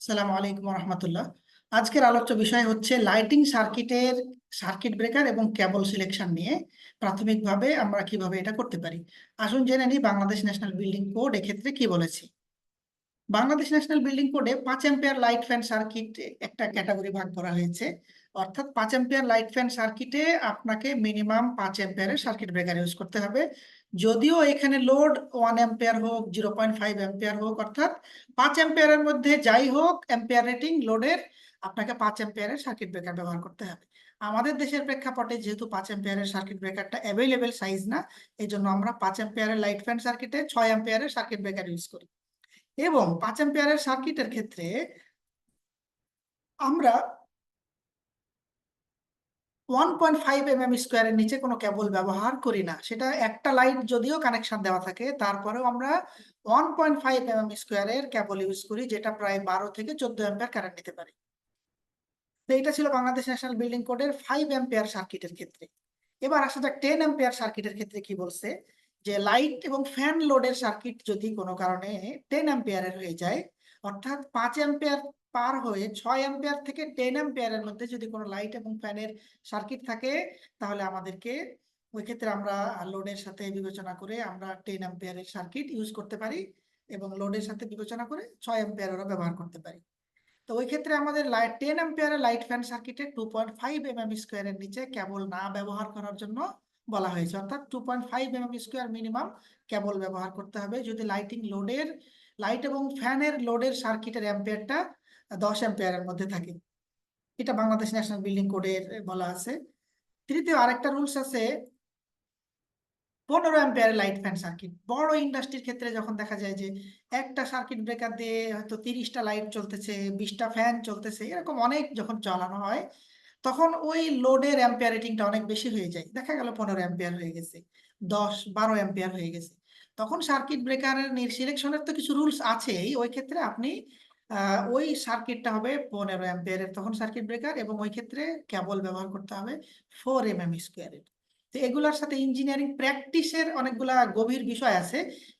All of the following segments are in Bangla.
সালামু আলাইকুম রহমতুল্লাহ আজকের আলোচ্য বিষয় হচ্ছে লাইটিং সার্কিটের সার্কিট ব্রেকার এবং কেবল সিলেকশন নিয়ে। প্রাথমিকভাবে আমরা কীভাবে এটা করতে পারি? আসুন জেনে নিই বাংলাদেশ ন্যাশনাল বিল্ডিং কোড এক্ষেত্রে কি বলেছে। বাংলাদেশ ন্যাশনাল বিল্ডিং কোডে পাঁচ এম্পিয়ার লাইট ফ্যান সার্কিট একটা ক্যাটাগরি ভাগ করা হয়েছে। অর্থাৎ পাঁচ এম্পিয়ার লাইট ফ্যান সার্কিটে আপনাকে মিনিমাম পাঁচ এম্পিয়ারের সার্কিট ব্রেকার ইউজ করতে হবে। যদিও এখানে লোড ওয়ান এম্পিয়ার হোক জিরো পয়েন্ট ফাইভ এম্পিয়ার হোক, অর্থাৎ পাঁচ এম্পিয়ারের মধ্যে যাই হোক এম্পিয়ার রেটিং লোডের আপনাকে পাঁচ এম্পিয়ারের সার্কিট ব্রেকার ব্যবহার করতে হবে। আমাদের দেশের প্রেক্ষাপটে যেহেতু পাঁচ এম্পিয়ারের সার্কিট ব্রেকারটা অ্যাভেলেবেল সাইজ না এই জন্য আমরা পাঁচ এম্পিয়ারের লাইট ফ্যান সার্কিটে ছয় এম্পিয়ারের সার্কিট ব্রেকার ইউজ করি। এবং পাঁচ এম্পিয়ারের সার্কিটের ক্ষেত্রে আমরা ওয়ান পয়েন্ট ফাইভ এম স্কোয়ারের নিচে কোনো কেবল ব্যবহার করি না। সেটা একটা লাইট যদিও কানেকশন দেওয়া থাকে, তারপরেও আমরা ওয়ান পয়েন্ট ফাইভ এম স্কোয়ারের কেবল ইউজ করি, যেটা প্রায় বারো থেকে চোদ্দ অ্যাম্পিয়ার কারেন্ট নিতে পারে। তো এটা ছিল বাংলাদেশ ন্যাশনাল বিল্ডিং কোডের ফাইভ অ্যাম্পিয়ার সার্কিটের ক্ষেত্রে। এবার আসা যাক টেন অ্যাম্পিয়ার সার্কিটের ক্ষেত্রে কি বলছে, যে লাইট এবং ফ্যান লোডের সার্কিট যদি কোনো কারণে টেন অ্যাম্পিয়ারের হয়ে যায়, অর্থাৎ পাঁচ অ্যাম্পিয়ার পার হয়ে ছয় অ্যাম্পিয়ার থেকে টেন অ্যাম্পিয়ারের মধ্যে যদি কোনো লাইট এবং ফ্যানের সার্কিট থাকে, তাহলে আমাদেরকে ওই ক্ষেত্রে আমরা লোডের সাথে বিবেচনা করে আমরা টেন অ্যাম্পিয়ারের সার্কিট ইউজ করতে পারি এবং লোডের সাথে বিবেচনা করে ছয় অ্যাম্পিয়ারেরও ব্যবহার করতে পারি। তো ওই ক্ষেত্রে আমাদের লাইট টেন অ্যাম্পিয়ারের লাইট ফ্যান সার্কিটে two point five M M স্কোয়ারের নিচে কেবল না ব্যবহার করার জন্য বলা হয়েছে। অর্থাৎ two point five M M square minimum cable ব্যবহার করতে হবে। যদি লাইটিং লোডের লাইট এবং ফ্যানের লোডের সার্কিটের অ্যাম্পিয়ারটা দশ অ্যাম্পিয়ারের মধ্যে থাকে। এটা বাংলাদেশ ন্যাশনাল বিল্ডিং কোডের বলা আছে। তৃতীয় আরেকটা রুলস আছে, পনেরো অ্যাম্পিয়ারের লাইট ফ্যান সার্কিট বড় ইন্ডাস্ট্রির ক্ষেত্রে যখন দেখা যায় যে একটা সার্কিট ব্রেকার দিয়ে হয়তো তিরিশটা লাইট চলতেছে, বিশটা ফ্যান চলতেছে, এরকম অনেক যখন চালানো হয়, তখন ওই লোডের অ্যাম্পিয়ার রেটিংটা অনেক বেশি হয়ে যায়। দেখা গেল পনেরো অ্যাম্পিয়ার হয়ে গেছে, দশ, বারো অ্যাম্পিয়ার হয়ে গেছে। তখন সার্কিট ব্রেকারের সিলেকশনের তো কিছু রুলস আছেই, ওই ক্ষেত্রে আপনি ওই সার্কিটটা হবে পনেরো অ্যাম্পিয়ারের তখন সার্কিট ব্রেকার এবং ওই ক্ষেত্রে কেবল ব্যবহার করতে হবে ফোর এম এম স্কোয়ারের তো এগুলোর সাথে ইঞ্জিনিয়ারিং প্র্যাকটিসের অনেকগুলা গভীর বিষয় আছে,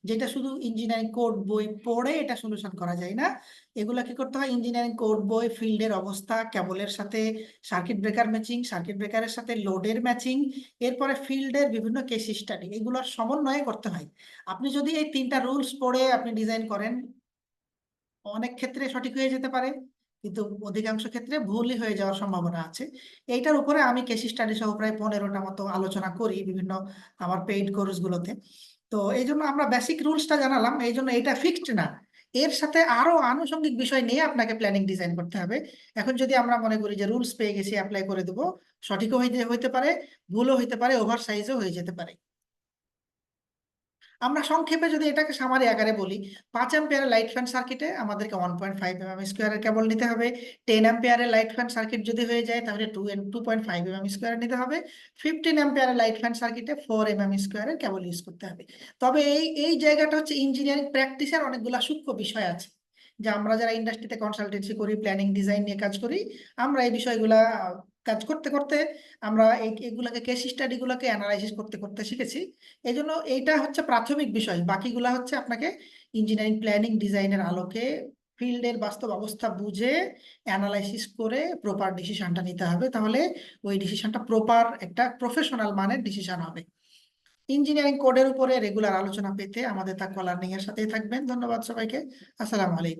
যেটা শুধু ইঞ্জিনিয়ারিং কোড বই পড়ে এটা সলিউশন করা যায় না। এগুলা কি করতে হয়? ইঞ্জিনিয়ারিং কোড বই ফিল্ডের অবস্থা কেবলের সাথে সার্কিট ব্রেকার ম্যাচিং সার্কিট ব্রেকারের সাথে লোডের ম্যাচিং এরপরে ফিল্ডের বিভিন্ন কেস স্টাডি এগুলোর সমন্বয়ে করতে হয়। আপনি যদি এই তিনটা রুলস পড়ে আপনি ডিজাইন করেন অনেক ক্ষেত্রে সঠিক হয়ে যেতে পারে, কিন্তু অধিকাংশ ক্ষেত্রে ভুলই হয়ে যাওয়ার সম্ভাবনা আছে। এইটার উপরে আমি কেসি স্টাডি সহ প্রায় পনেরোটা মতো আলোচনা করি বিভিন্ন আমার পেইড কোর্স গুলোতে। তো এই জন্য আমরা বেসিক রুলসটা জানালাম, এই জন্য এটা ফিক্সড না। এর সাথে আরও আনুষঙ্গিক বিষয় নিয়ে আপনাকে প্ল্যানিং ডিজাইন করতে হবে। এখন যদি আমরা মনে করি যে রুলস পেয়ে গেছি অ্যাপ্লাই করে দেবো, সঠিকও হইতে পারে, ভুলও হইতে পারে ওভার সাইজও হয়ে যেতে পারে। আমরা সংক্ষেপে যদি এটাকে সামারি আকারে বলি, পাঁচ অ্যাম্পিয়ারের লাইট ফ্যান সার্কিটে আমাদেরকে one point five M M স্কোয়ারের কেবল নিতে হবে। টেন অ্যাম্পিয়ারের লাইট ফ্যান সার্কিট যদি হয়ে যায়, তাহলে two two point five M M square নিতে হবে। ফিফটিন অ্যাম্পিয়ারের লাইট ফ্যান সার্কিটে ফোর এম এম স্কোয়ারের কেবল ইউজ করতে হবে। তবে এই এই জায়গাটা হচ্ছে ইঞ্জিনিয়ারিং প্র্যাকটিসের অনেকগুলো সূক্ষ্ম বিষয় আছে। যে আমরা যারা ইন্ডাস্ট্রিতে কনসালটেন্সি করি প্ল্যানিং ডিজাইন নিয়ে কাজ করি, আমরা এই বিষয়গুলা কাজ করতে করতে আমরা এগুলাকে কেস স্টাডি গুলাকে অ্যানালাইসিস করতে করতে শিখেছি। এই জন্য এইটা হচ্ছে প্রাথমিক বিষয়। বাকিগুলা হচ্ছে আপনাকে ইঞ্জিনিয়ারিং প্ল্যানিং ডিজাইনের আলোকে ফিল্ডের বাস্তব অবস্থা বুঝে অ্যানালাইসিস করে প্রপার ডিসিশনটা নিতে হবে। তাহলে ওই ডিসিশনটা প্রপার একটা প্রফেশনাল মানের ডিসিশন হবে। ইঞ্জিনিয়ারিং কোডের উপরে রেগুলার আলোচনা পেতে আমাদের তা কলার্নিং এর সাথেই থাকবেন। ধন্যবাদ সবাইকে। আসসালামু আলাইকুম।